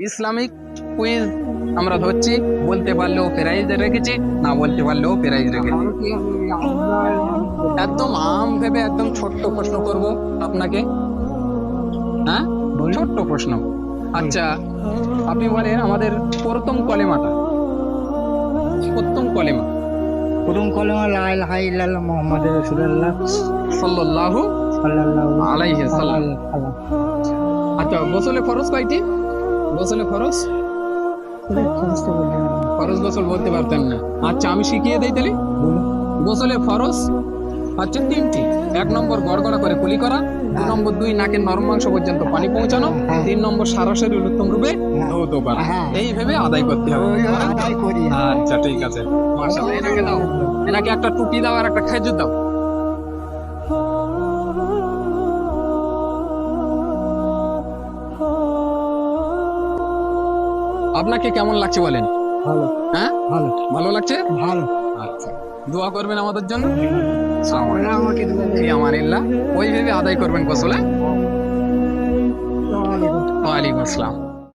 Islamic quiz আমরা ধরছি বলতে পারলেও প্রাইজ রেখেছি না বলতে পারলেও প্রাইজ রেখেছি। একদম আম ভেবে একদম ছোট্ট প্রশ্ন করব আপনাকে। হ্যাঁ? ছোট্ট প্রশ্ন। আচ্ছা আপনি বলেন আমাদের প্রথম কলেমাটা। প্রথম কলেমা। প্রথম কলেমা লা ইলাহা ইল্লাল্লাহ মুহাম্মাদুর রাসূলুল্লাহ। সাল্লাল্লাহু সাল্লাল্লাহু আলাইহি সাল্লাম। সাল্লাম। আচ্ছা গোসলে ফরজ কয়টি? গোসলে ফরজ? ফরজ গোসল বলতে পারতেন না। আচ্ছা আমি শিখিয়ে দিই তাহলে। গোসলে ফরজ। হচ্ছে তিনটি। এক নম্বর গড়গড়া করে কুলি করা। দু নম্বর দুই নাকের নরম মাংস পর্যন্ত পানি পৌঁছানো। হ্যাঁ। তিন নম্বর সারা শরীর উত্তম রূপে ধৌত করা। হ্যাঁ। এইভাবে আদায় করতে হবে। আদায় করি। আচ্ছা ঠিক আছে। মার্শাল্লাহ এনাকে দাও। এনাকে একটা টুপি দাও আর একটা খেজুর দাও। আপনাকে কেমন লাগছে বলেন? ভালো। হ্যাঁ? ভালো। ভালো লাগছে? ভালো। আচ্ছা। দোয়া করবেন আমাদের জন্য? ফি ওইভাবে আদায় করবেন কসলে? ওয়ালাইকুম আসসালাম।